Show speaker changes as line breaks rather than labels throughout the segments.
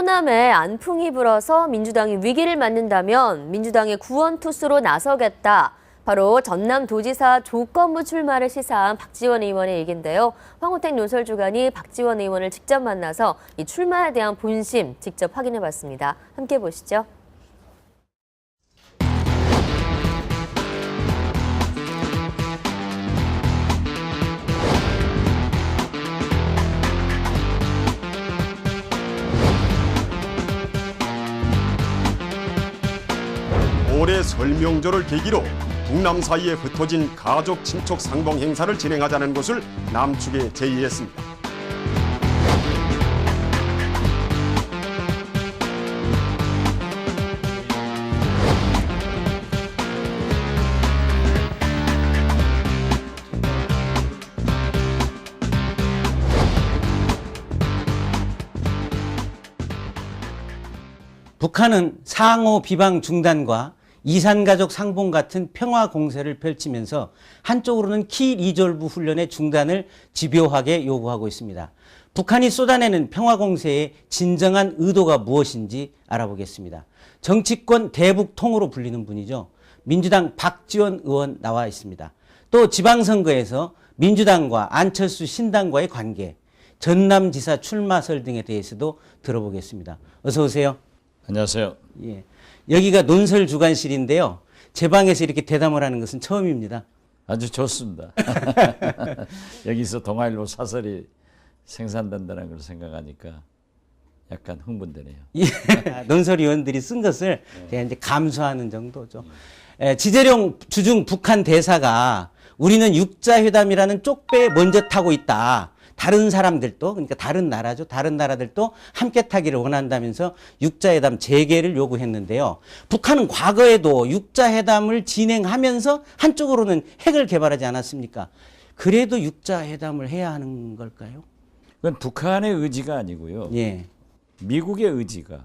호남에 안풍이 불어서 민주당이 위기를 맞는다면 민주당의 구원 투수로 나서겠다. 바로 전남도지사 조건부 출마를 시사한 박지원 의원의 얘기인데요. 황호택 논설주간이 박지원 의원을 직접 만나서 이 출마에 대한 본심 직접 확인해봤습니다. 함께 보시죠.
올해 설명절을 계기로 북남 사이에 흩어진 가족 친척 상봉 행사를 진행하자는 것을 남측에 제의했습니다.
북한은 상호 비방 중단과 이산가족 상봉 같은 평화 공세를 펼치면서 한쪽으로는 키 리졸브 훈련의 중단을 집요하게 요구하고 있습니다. 북한이 쏟아내는 평화 공세의 진정한 의도가 무엇인지 알아보겠습니다. 정치권 대북통으로 불리는 분이죠. 민주당 박지원 의원 나와 있습니다. 또 지방선거에서 민주당과 안철수 신당과의 관계, 전남지사 출마설 등에 대해서도 들어보겠습니다. 어서 오세요.
안녕하세요.
예. 여기가 논설 주간실인데요. 제 방에서 이렇게 대담을 하는 것은 처음입니다.
아주 좋습니다. 여기서 동아일보 사설이 생산된다는 걸 생각하니까 약간 흥분되네요.
예. 논설위원들이 쓴 것을 제가 이제 감수하는 정도죠. 에, 지재룡 주중 북한 대사가 우리는 육자회담이라는 쪽배에 먼저 타고 있다. 다른 사람들도 그러니까 다른 나라죠. 다른 나라들도 함께 타기를 원한다면서 육자회담 재개를 요구했는데요. 북한은 과거에도 육자회담을 진행하면서 한쪽으로는 핵을 개발하지 않았습니까? 그래도 육자회담을 해야 하는 걸까요?
그건 북한의 의지가 아니고요.
예.
미국의 의지가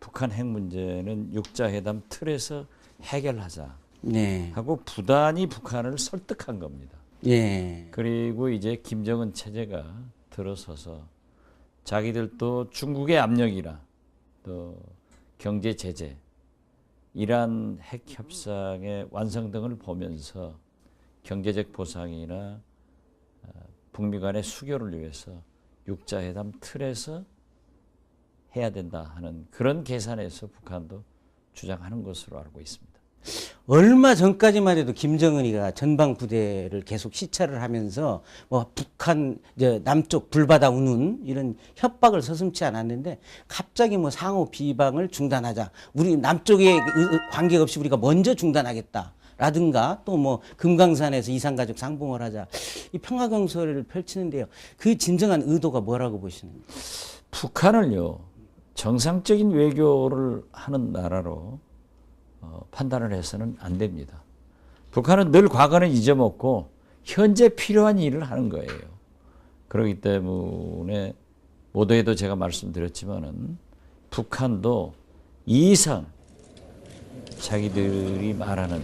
북한 핵 문제는 육자회담 틀에서 해결하자
네.
하고 부단히 북한을 설득한 겁니다.
예.
그리고 이제 김정은 체제가 들어서서 자기들도 중국의 압력이나 또 경제 제재, 이란 핵 협상의 완성 등을 보면서 경제적 보상이나 어, 북미 간의 수교를 위해서 육자회담 틀에서 해야 된다 하는 그런 계산에서 북한도 주장하는 것으로 알고 있습니다.
얼마 전까지만 해도 김정은이가 전방 부대를 계속 시찰을 하면서 뭐 북한 이제 남쪽 불바다 우는 이런 협박을 서슴지 않았는데 갑자기 뭐 상호 비방을 중단하자. 우리 남쪽에 관계 없이 우리가 먼저 중단하겠다. 라든가 또 뭐 금강산에서 이산가족 상봉을 하자. 이 평화경서를 펼치는데요. 그 진정한 의도가 뭐라고 보시는지.
북한을요 정상적인 외교를 하는 나라로 어, 판단을 해서는 안 됩니다. 북한은 늘 과거는 잊어먹고 현재 필요한 일을 하는 거예요. 그렇기 때문에 모두에도 제가 말씀드렸지만은 북한도 이상 자기들이 말하는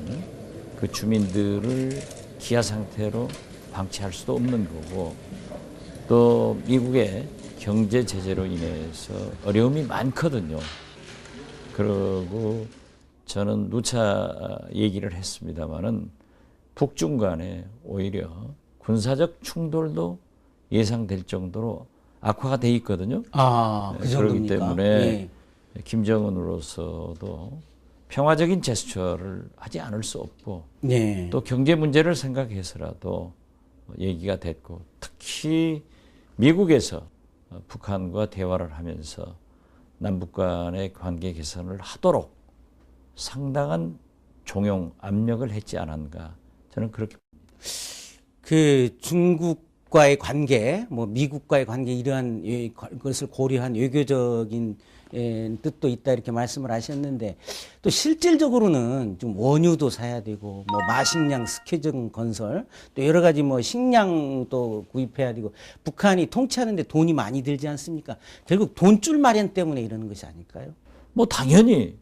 그 주민들을 기아 상태로 방치할 수도 없는 거고 또 미국의 경제 제재로 인해서 어려움이 많거든요. 그리고 저는 누차 얘기를 했습니다마는 북중 간에 오히려 군사적 충돌도 예상될 정도로 악화가 돼 있거든요.
아, 그
네, 그렇기
정도입니까?
때문에
예.
김정은으로서도 평화적인 제스처를 하지 않을 수 없고
네.
또 경제 문제를 생각해서라도 얘기가 됐고 특히 미국에서 북한과 대화를 하면서 남북 간의 관계 개선을 하도록 상당한 종용 압력을 했지 않았는가 저는 그렇게
그 중국과의 관계, 뭐 미국과의 관계 이러한 예, 것을 고려한 외교적인 예, 뜻도 있다 이렇게 말씀을 하셨는데 또 실질적으로는 좀 원유도 사야 되고 뭐 마식량 스케줄 건설 또 여러 가지 뭐 식량도 구입해야 되고 북한이 통치하는데 돈이 많이 들지 않습니까? 결국 돈줄 마련 때문에 이러는 것이 아닐까요?
뭐 당연히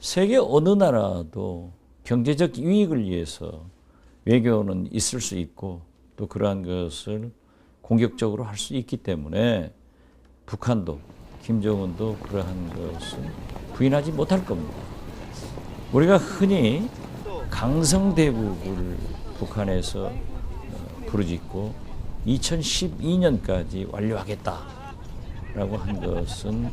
세계 어느 나라도 경제적 이익을 위해서 외교는 있을 수 있고 또 그러한 것을 공격적으로 할 수 있기 때문에 북한도 김정은도 그러한 것은 부인하지 못할 겁니다. 우리가 흔히 강성대국을 북한에서 어, 부르짖고 2012년까지 완료하겠다라고 한 것은 에,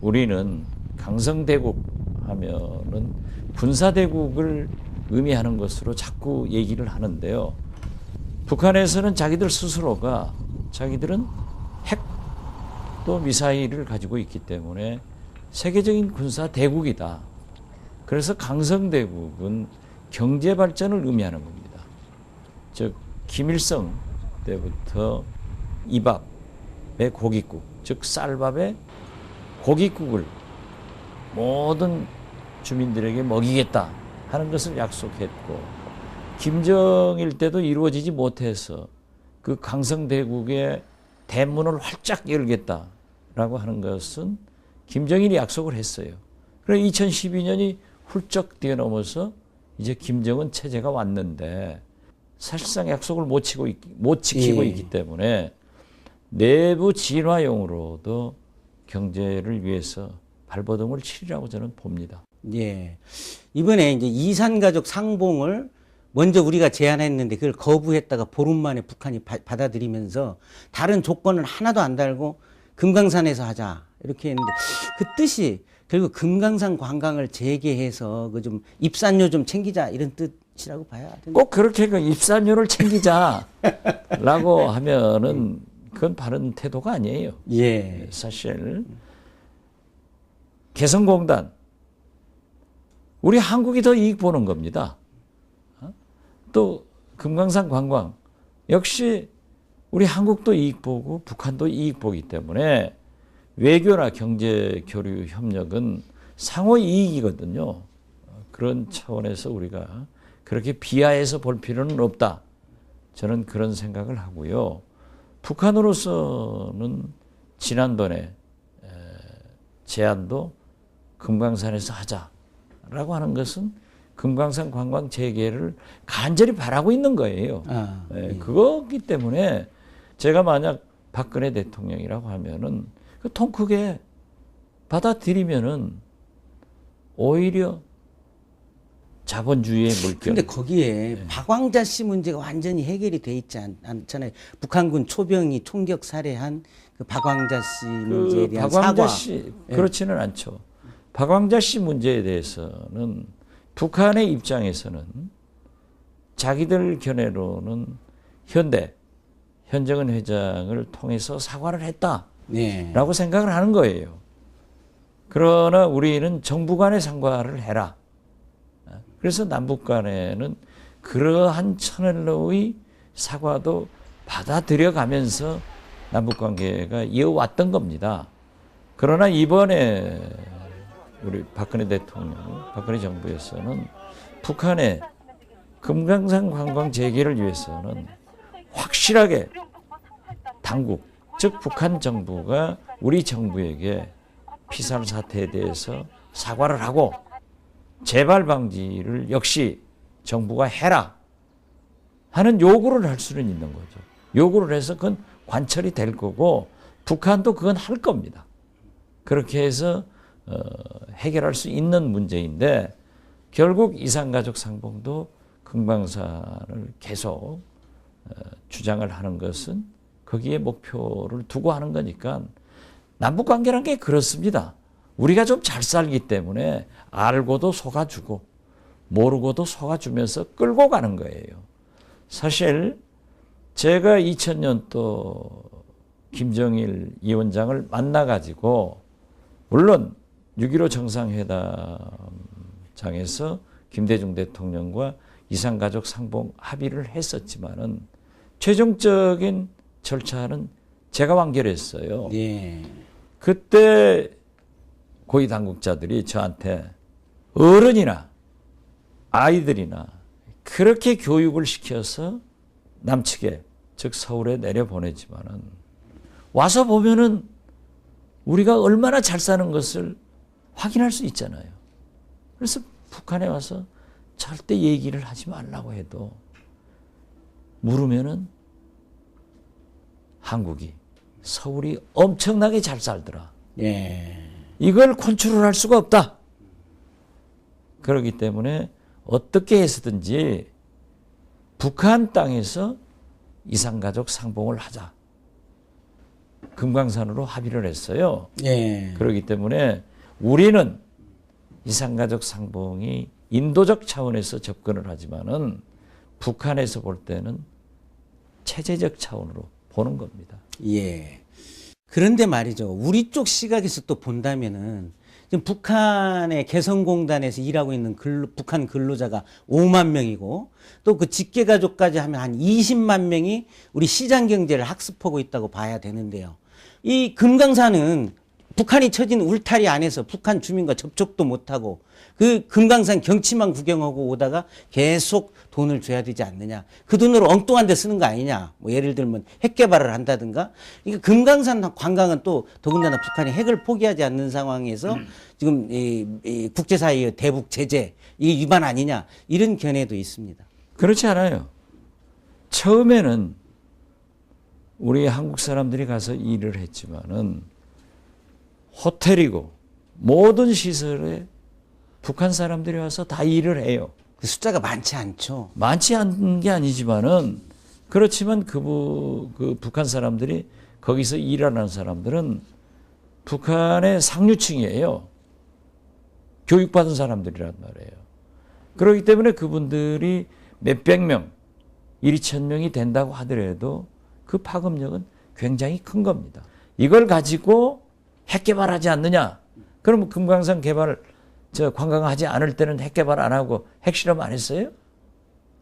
우리는 강성대국 하면은 군사대국을 의미하는 것으로 자꾸 얘기를 하는데요. 북한에서는 자기들 스스로가 자기들은 핵 또 미사일을 가지고 있기 때문에 세계적인 군사 대국이다. 그래서 강성대국은 경제 발전을 의미하는 겁니다. 즉 김일성 때부터 이밥의 고깃국, 즉 쌀밥에 고깃국을 모든 주민들에게 먹이겠다 하는 것을 약속했고 김정일 때도 이루어지지 못해서 그 강성대국의 대문을 활짝 열겠다라고 하는 것은 김정일이 약속을 했어요. 그래 2012년이 훌쩍 뛰어넘어서 이제 김정은 체제가 왔는데 사실상 약속을 못, 치고 있, 못 지키고
예.
있기 때문에 내부 진화용으로도 경제를 위해서 발버둥을 치리라고 저는 봅니다.
예. 이번에 이제 이산 가족 상봉을 먼저 우리가 제안했는데 그걸 거부했다가 보름 만에 북한이 바- 받아들이면서 다른 조건을 하나도 안 달고 금강산에서 하자 이렇게 했는데 그 뜻이 결국 금강산 관광을 재개해서 그 좀 입산료 좀 챙기자 이런 뜻이라고 봐야 되는
꼭 그렇게 그 입산료를 챙기자라고 하면은 그건 바른 태도가 아니에요.
예.
사실 개성공단 우리 한국이 더 이익 보는 겁니다. 어? 또 금강산 관광 역시 우리 한국도 이익 보고 북한도 이익 보기 때문에 외교나 경제 교류 협력은 상호 이익이거든요. 어, 그런 차원에서 우리가 그렇게 비하해서 볼 필요는 없다. 저는 그런 생각을 하고요. 북한으로서는 지난번에 에, 제안도 금강산에서 하자라고 하는 것은 금강산 관광 재개를 간절히 바라고 있는 거예요.
아,
예, 그거기 때문에 제가 만약 박근혜 대통령이라고 하면은 그통 크게 받아들이면은 오히려 자본주의의 물결.
근데 거기에 박왕자 씨 문제가 완전히 해결이 돼 있지 않, 않잖아요. 북한군 초병이 총격 살해한 그 박왕자 씨 문제에
그
대한
박광자
사과.
씨 그렇지는 않죠. 박광자 씨 문제에 대해서는 북한의 입장에서는 자기들 견해로는 현대 현정은 회장을 통해서 사과를 했다라고
네.
생각을 하는 거예요. 그러나 우리는 정부 간의 상과를 해라. 그래서 남북 간에는 그러한 천연로의 사과도 받아들여 가면서 남북 관계가 이어왔던 겁니다. 그러나 이번에 우리 박근혜 대통령, 박근혜 정부에서는 북한의 금강산 관광 재개를 위해서는 확실하게 당국, 즉 북한 정부가 우리 정부에게 피살 사태에 대해서 사과를 하고 재발 방지를 역시 정부가 해라 하는 요구를 할 수는 있는 거죠. 요구를 해서 그건 관철이 될 거고 북한도 그건 할 겁니다. 그렇게 해서 어, 해결할 수 있는 문제인데 결국 이산가족 상봉도 금강산을 계속 어, 주장을 하는 것은 거기에 목표를 두고 하는 거니까 남북 관계란 게 그렇습니다. 우리가 좀 잘 살기 때문에 알고도 속아주고 모르고도 속아주면서 끌고 가는 거예요. 사실 제가 2000년 또 김정일 위원장을 만나가지고 물론 6.15 정상회담장에서 김대중 대통령과 이산가족 상봉 합의를 했었지만은 최종적인 절차는 제가 완결했어요.
예.
그때 고위 당국자들이 저한테 어른이나 아이들이나 그렇게 교육을 시켜서 남측에 즉 서울에 내려보내지만은 와서 보면은 우리가 얼마나 잘 사는 것을 확인할 수 있잖아요. 그래서 북한에 와서 절대 얘기를 하지 말라고 해도 물으면은 한국이 서울이 엄청나게 잘 살더라.
예.
이걸 컨트롤할 수가 없다. 그렇기 때문에 어떻게 해서든지 북한 땅에서 이산가족 상봉을 하자. 금강산으로 합의를 했어요.
예.
그렇기 때문에 우리는 이산가족 상봉이 인도적 차원에서 접근을 하지만은 북한에서 볼 때는 체제적 차원으로 보는 겁니다.
예. 그런데 말이죠. 우리 쪽 시각에서 또 본다면은 지금 북한의 개성공단에서 일하고 있는 근로, 북한 근로자가 5만 명이고 또 그 직계가족까지 하면 한 20만 명이 우리 시장 경제를 학습하고 있다고 봐야 되는데요. 이 금강산은 북한이 쳐진 울타리 안에서 북한 주민과 접촉도 못하고 그 금강산 경치만 구경하고 오다가 계속 돈을 줘야 되지 않느냐. 그 돈으로 엉뚱한 데 쓰는 거 아니냐. 뭐 예를 들면 핵 개발을 한다든가. 이게 금강산 관광은 또 더군다나 북한이 핵을 포기하지 않는 상황에서 지금 이, 이 국제사회의 대북 제재 이게 위반 아니냐. 이런 견해도 있습니다.
그렇지 않아요. 처음에는 우리 한국 사람들이 가서 일을 했지만은 호텔이고 모든 시설에 북한 사람들이 와서 다 일을 해요.
그 숫자가 많지 않죠.
많지 않은 게 아니지만은 그렇지만 그, 부, 그 북한 사람들이 거기서 일하는 사람들은 북한의 상류층이에요. 교육받은 사람들이란 말이에요. 그렇기 때문에 그분들이 몇백 명, 1, 2천 명이 된다고 하더라도 그 파급력은 굉장히 큰 겁니다. 이걸 가지고 핵 개발하지 않느냐? 그러면 금강산 개발, 저 관광하지 않을 때는 핵 개발 안 하고 핵실험 안 했어요?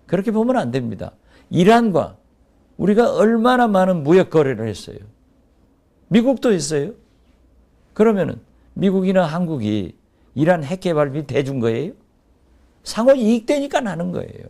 그렇게 보면 안 됩니다. 이란과 우리가 얼마나 많은 무역 거래를 했어요. 미국도 했어요. 그러면은 미국이나 한국이 이란 핵 개발비 대준 거예요? 상호 이익되니까 나는 거예요.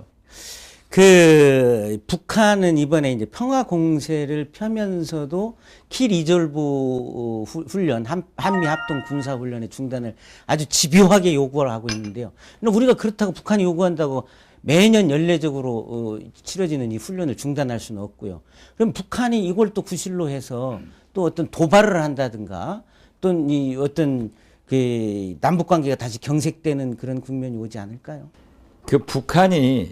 그 북한은 이번에 이제 평화 공세를 펴면서도 킬 리졸브 후- 훈련 한- 한미 합동 군사 훈련의 중단을 아주 집요하게 요구를 하고 있는데요. 근데 우리가 그렇다고 북한이 요구한다고 매년 연례적으로 어, 치러지는 이 훈련을 중단할 수는 없고요. 그럼 북한이 이걸 또 구실로 해서 또 어떤 도발을 한다든가 또는 이 어떤 그 남북 관계가 다시 경색되는 그런 국면이 오지 않을까요?
그 북한이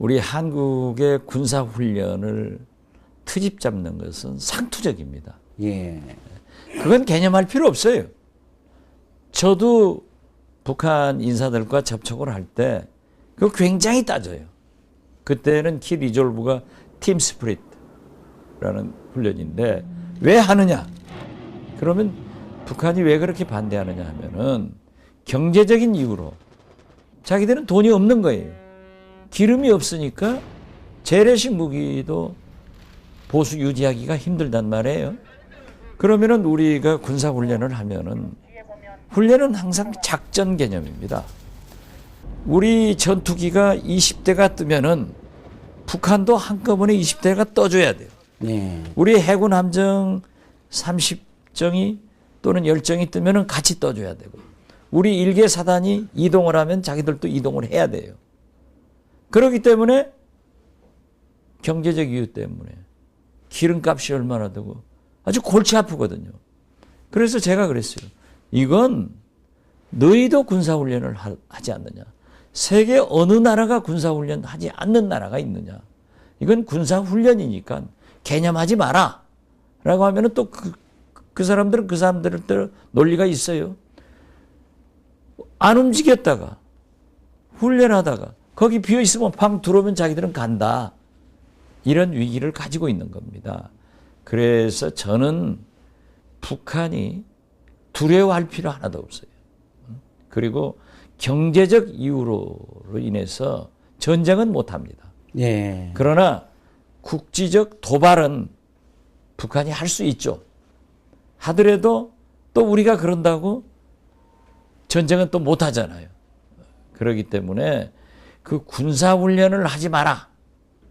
우리 한국의 군사 훈련을 트집 잡는 것은 상투적입니다.
예.
그건 개념할 필요 없어요. 저도 북한 인사들과 접촉을 할 때 그거 굉장히 따져요. 그때는 키 리졸브가 팀 스프릿라는 훈련인데 왜 하느냐? 그러면 북한이 왜 그렇게 반대하느냐 하면은 경제적인 이유로 자기들은 돈이 없는 거예요. 기름이 없으니까 재래식 무기도 보수 유지하기가 힘들단 말이에요. 그러면은 우리가 군사 훈련을 하면은 훈련은 항상 작전 개념입니다. 우리 전투기가 20대가 뜨면은 북한도 한꺼번에 20대가 떠줘야 돼요.
네.
우리 해군 함정 30정이 또는 10정이 뜨면은 같이 떠줘야 되고 우리 일개 사단이 이동을 하면 자기들도 이동을 해야 돼요. 그렇기 때문에 경제적 이유 때문에 기름값이 얼마나 되고 아주 골치 아프거든요. 그래서 제가 그랬어요. 이건 너희도 군사훈련을 하- 하지 않느냐. 세계 어느 나라가 군사훈련 하지 않는 나라가 있느냐. 이건 군사훈련이니까 개념하지 마라. 라고 하면은 또 그, 그 사람들은 그 사람들대로 논리가 있어요. 안 움직였다가 훈련하다가 거기 비어 있으면 방 들어오면 자기들은 간다. 이런 위기를 가지고 있는 겁니다. 그래서 저는 북한이 두려워할 필요 하나도 없어요. 그리고 경제적 이유로 인해서 전쟁은 못 합니다.
예.
그러나 국지적 도발은 북한이 할 수 있죠. 하더라도 또 우리가 그런다고 전쟁은 또 못 하잖아요. 그렇기 때문에 그 군사 훈련을 하지 마라.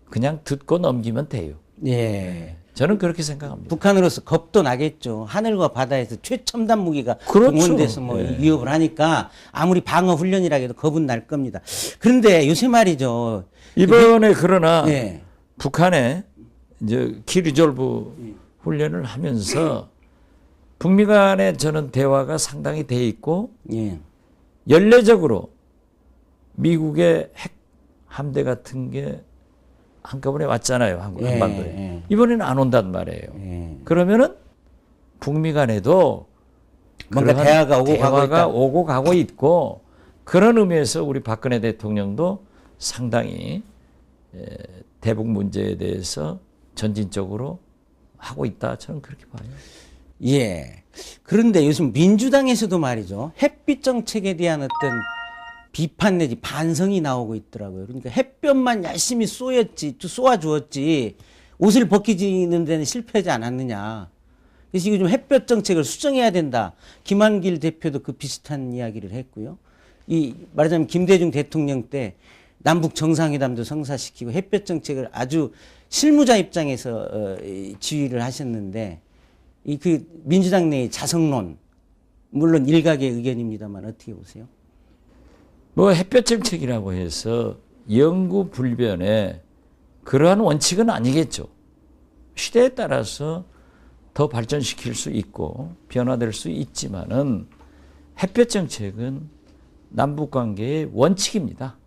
그냥 듣고 넘기면 돼요.
예.
저는 그렇게 생각합니다.
북한으로서 겁도 나겠죠. 하늘과 바다에서 최첨단 무기가
그렇죠.
동원돼서 뭐
예.
위협을 하니까 아무리 방어 훈련이라 해도 겁은 날 겁니다. 그런데 요새 말이죠.
이번에 그러나
예.
북한에 이제 키리졸브 훈련을 하면서 북미 간의 저는 대화가 상당히 돼 있고
예.
연례적으로 미국의 핵 함대 같은 게 한꺼번에 왔잖아요. 한국
예,
한반도에.
예.
이번에는 안 온단 말이에요.
예.
그러면은 북미 간에도
뭔가 대화가 오고 가고
대화가
있다.
오고 가고 있고 그런 의미에서 우리 박근혜 대통령도 상당히 에, 대북 문제에 대해서 전진적으로 하고 있다 저는 그렇게 봐요.
예. 그런데 요즘 민주당에서도 말이죠. 햇빛 정책에 대한 어떤 비판 내지 반성이 나오고 있더라고요. 그러니까 햇볕만 열심히 쏘였지, 쏘아주었지, 옷을 벗기지는 데는 실패하지 않았느냐. 그래서 이거 좀 햇볕 정책을 수정해야 된다. 김한길 대표도 그 비슷한 이야기를 했고요. 이 말하자면 김대중 대통령 때 남북 정상회담도 성사시키고 햇볕 정책을 아주 실무자 입장에서 어, 이 지휘를 하셨는데 이 그 민주당 내의 자성론 물론 일각의 의견입니다만 어떻게 보세요?
뭐 햇볕 정책이라고 해서 영구 불변의 그러한 원칙은 아니겠죠. 시대에 따라서 더 발전시킬 수 있고 변화될 수 있지만은 햇볕 정책은 남북 관계의 원칙입니다.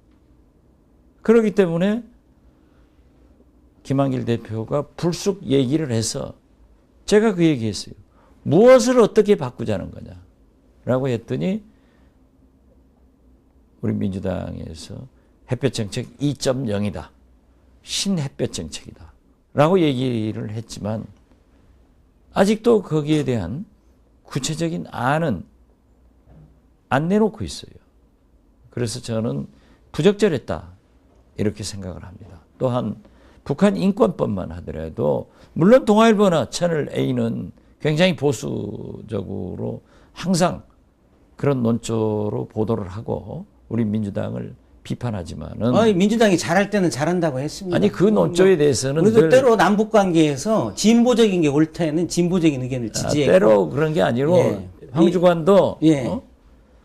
그렇기 때문에 김한길 대표가 불쑥 얘기를 해서 제가 그 얘기했어요. 무엇을 어떻게 바꾸자는 거냐 라고 했더니 우리 민주당에서 햇볕 정책 2.0이다. 신햇볕 정책이다. 라고 얘기를 했지만 아직도 거기에 대한 구체적인 안은 안 내놓고 있어요. 그래서 저는 부적절했다. 이렇게 생각을 합니다. 또한 북한 인권법만 하더라도 물론 동아일보나 채널 A는 굉장히 보수적으로 항상 그런 논조로 보도를 하고 우리 민주당을 비판하지만은
아니, 민주당이 잘할 때는 잘한다고 했습니다.
아니 그 논조에 대해서는
우리도
늘
때로 남북 관계에서 진보적인 게 옳다는 진보적인 의견을
아,
지지했고
때로 그런 게 아니고
예.
황주관도
예.
어?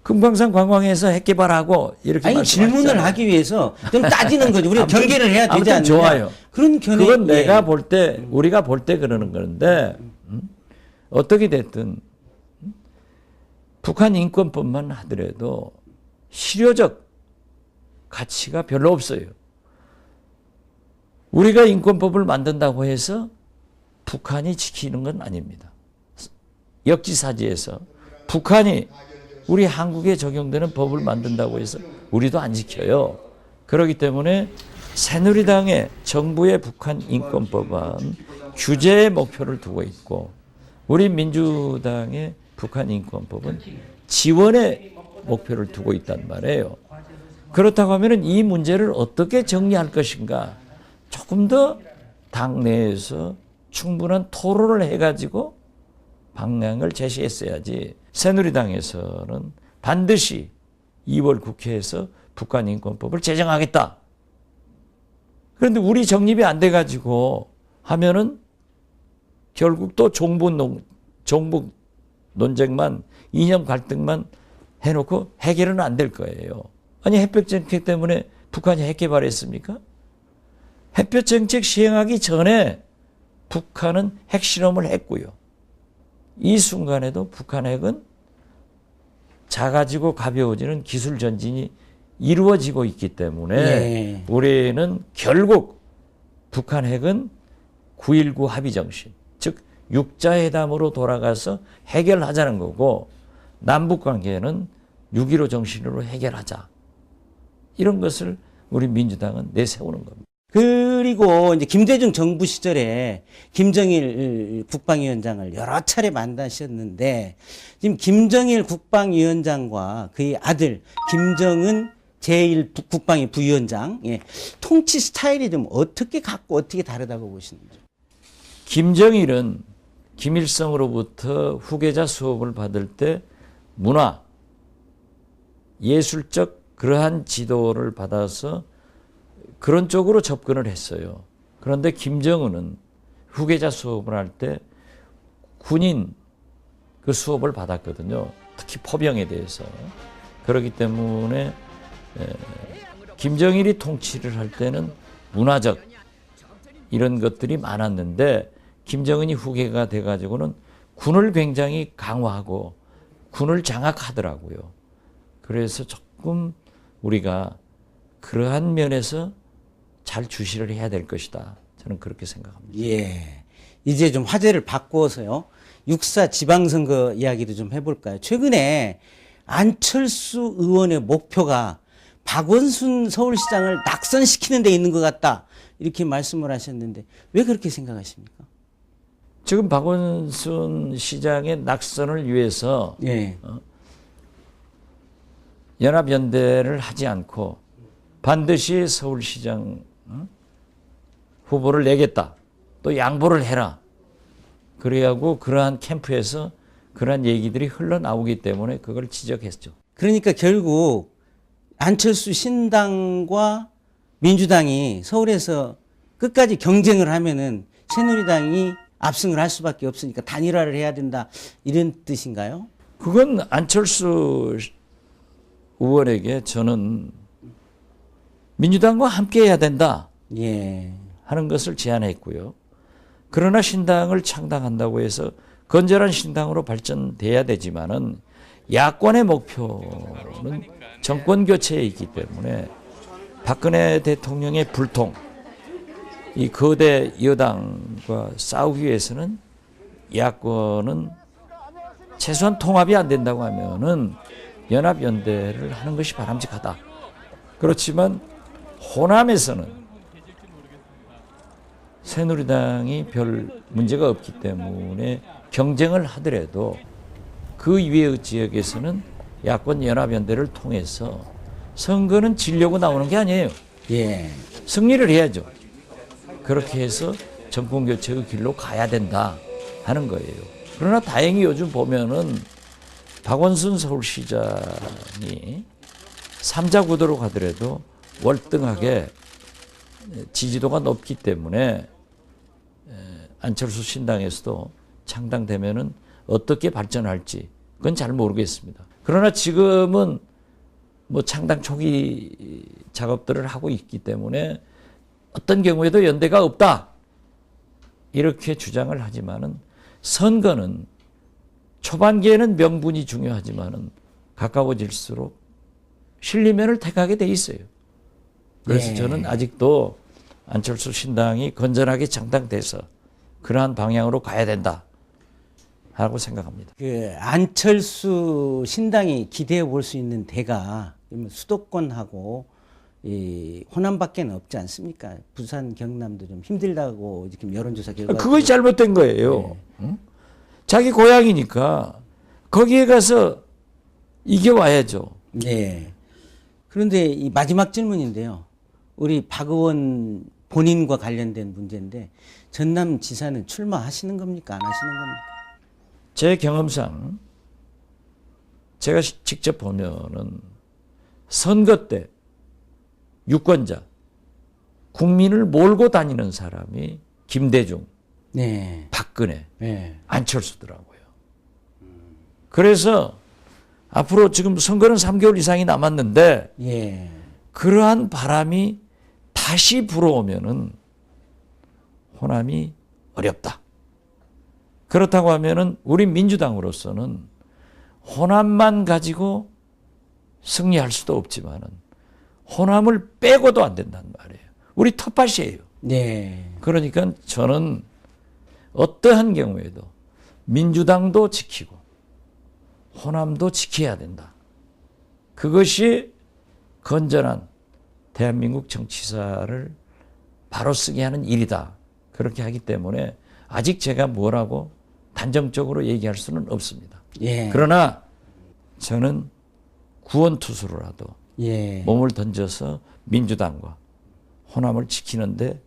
금강산 관광에서 핵 개발하고 이렇게
아니 질문을. 하기 위해서 좀 따지는 거죠. 우리가
아무튼-
경계를 해야 되지 않느냐.
좋아요.
그런 견해.
그건
예.
내가 볼 때 우리가 볼 때 그러는 건데 음? 어떻게 됐든 음? 북한 인권법만 하더라도 실효적 가치가 별로 없어요. 우리가 인권법을 만든다고 해서 북한이 지키는 건 아닙니다. 역지사지에서 북한이 우리 한국에 적용되는 법을 만든다고 해서 우리도 안 지켜요. 그렇기 때문에 새누리당의 정부의 북한 인권법은 규제의 목표를 두고 있고 우리 민주당의 북한 인권법은 지원의 목표를 두고 있단 말이에요. 그렇다고 하면 이 문제를 어떻게 정리할 것인가 조금 더 당내에서 충분한 토론을 해가지고 방향을 제시했어야지 새누리당에서는 반드시 2월 국회에서 북한 인권법을 제정하겠다. 그런데 우리 정립이 안 돼가지고 하면은 결국 또 종북 논, 종북 논쟁만 이념 갈등만 해놓고 해결은 안 될 거예요. 아니 햇볕 정책 때문에 북한이 핵 개발했습니까? 햇볕 정책 시행하기 전에 북한은 핵실험을 했고요. 이 순간에도 북한 핵은 작아지고 가벼워지는 기술 전진이 이루어지고 있기 때문에
예.
우리는 결국 북한 핵은 9.19 합의 정신, 즉 육자회담으로 돌아가서 해결하자는 거고 남북 관계는 6.15 정신으로 해결하자. 이런 것을 우리 민주당은 내세우는 겁니다.
그리고 이제 김대중 정부 시절에 김정일 국방위원장을 여러 차례 만나셨는데 지금 김정일 국방위원장과 그의 아들 김정은 제1 국방위 부위원장 예, 통치 스타일이 좀 어떻게 같고 어떻게 다르다고 보시는지.
김정일은 김일성으로부터 후계자 수업을 받을 때 문화, 예술적 그러한 지도를 받아서 그런 쪽으로 접근을 했어요. 그런데 김정은은 후계자 수업을 할 때 군인 그 수업을 받았거든요. 특히 포병에 대해서. 그렇기 때문에 에, 김정일이 통치를 할 때는 문화적 이런 것들이 많았는데 김정은이 후계가 돼가지고는 군을 굉장히 강화하고 군을 장악하더라고요. 그래서 조금 우리가 그러한 면에서 잘 주시를 해야 될 것이다. 저는 그렇게 생각합니다.
예. 이제 좀 화제를 바꾸어서요. 육사 지방선거 이야기도 좀 해볼까요? 최근에 안철수 의원의 목표가 박원순 서울시장을 낙선시키는 데 있는 것 같다. 이렇게 말씀을 하셨는데 왜 그렇게 생각하십니까?
지금 박원순 시장의 낙선을 위해서
예.
연합연대를 하지 않고 반드시 서울시장 어? 후보를 내겠다. 또 양보를 해라. 그래야고 그러한 캠프에서 그러한 얘기들이 흘러나오기 때문에 그걸 지적했죠.
그러니까 결국 안철수 신당과 민주당이 서울에서 끝까지 경쟁을 하면은 새누리당이 압승을 할 수밖에 없으니까 단일화를 해야 된다 이런 뜻인가요?
그건 안철수 의원에게 저는 민주당과 함께 해야 된다
예.
하는 것을 제안했고요. 그러나 신당을 창당한다고 해서 건전한 신당으로 발전돼야 되지만은 야권의 목표는 정권 교체에 있기 때문에 박근혜 대통령의 불통, 이 거대 여당과 싸우기 위해서는 야권은 최소한 통합이 안 된다고 하면은 연합연대를 하는 것이 바람직하다. 그렇지만 호남에서는 새누리당이 별 문제가 없기 때문에 경쟁을 하더라도 그 이외의 지역에서는 야권 연합연대를 통해서 선거는 지려고 나오는 게 아니에요.
예.
승리를 해야죠. 그렇게 해서 정권 교체의 길로 가야 된다 하는 거예요. 그러나 다행히 요즘 보면은 박원순 서울시장이 삼자 구도로 가더라도 월등하게 지지도가 높기 때문에 안철수 신당에서도 창당되면은 어떻게 발전할지 그건 잘 모르겠습니다. 그러나 지금은 뭐 창당 초기 작업들을 하고 있기 때문에 어떤 경우에도 연대가 없다. 이렇게 주장을 하지만은 선거는 초반기에는 명분이 중요하지만은 가까워질수록 실리면을 택하게 돼 있어요. 그래서
예.
저는 아직도 안철수 신당이 건전하게 창당돼서 그러한 방향으로 가야 된다. 하고 생각합니다.
그 안철수 신당이 기대해 볼 수 있는 대가 수도권하고 이 호남밖에는 없지 않습니까? 부산, 경남도 좀 힘들다고 지금 여론조사 결과
그것이 잘못된 거예요. 응? 자기 고향이니까 거기에 가서 이겨와야죠.
네. 그런데 이 마지막 질문인데요. 우리 박 의원 본인과 관련된 문제인데 전남 지사는 출마하시는 겁니까? 안 하시는 겁니까?
제 경험상 제가 시- 직접 보면은 선거 때 유권자 국민을 몰고 다니는 사람이 김대중,
네.
박근혜,
네.
안철수더라고요. 그래서 앞으로 지금 선거는 3개월 이상이 남았는데
예.
그러한 바람이 다시 불어오면은 호남이 어렵다. 그렇다고 하면은 우리 민주당으로서는 호남만 가지고 승리할 수도 없지만은 호남을 빼고도 안 된단 말이에요. 우리 텃밭이에요.
네.
그러니까 저는 어떠한 경우에도 민주당도 지키고 호남도 지켜야 된다. 그것이 건전한 대한민국 정치사를 바로 쓰게 하는 일이다. 그렇게 하기 때문에 아직 제가 뭐라고 단정적으로 얘기할 수는 없습니다.
예.
그러나 저는 구원투수로라도
예.
몸을 던져서 민주당과 호남을 지키는데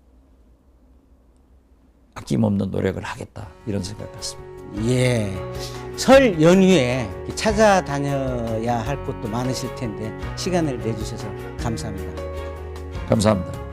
아낌없는 노력을 하겠다 이런 생각 같습니다.
예. 설 연휴에 찾아다녀야 할 곳도 많으실 텐데 시간을 내주셔서 감사합니다.
감사합니다.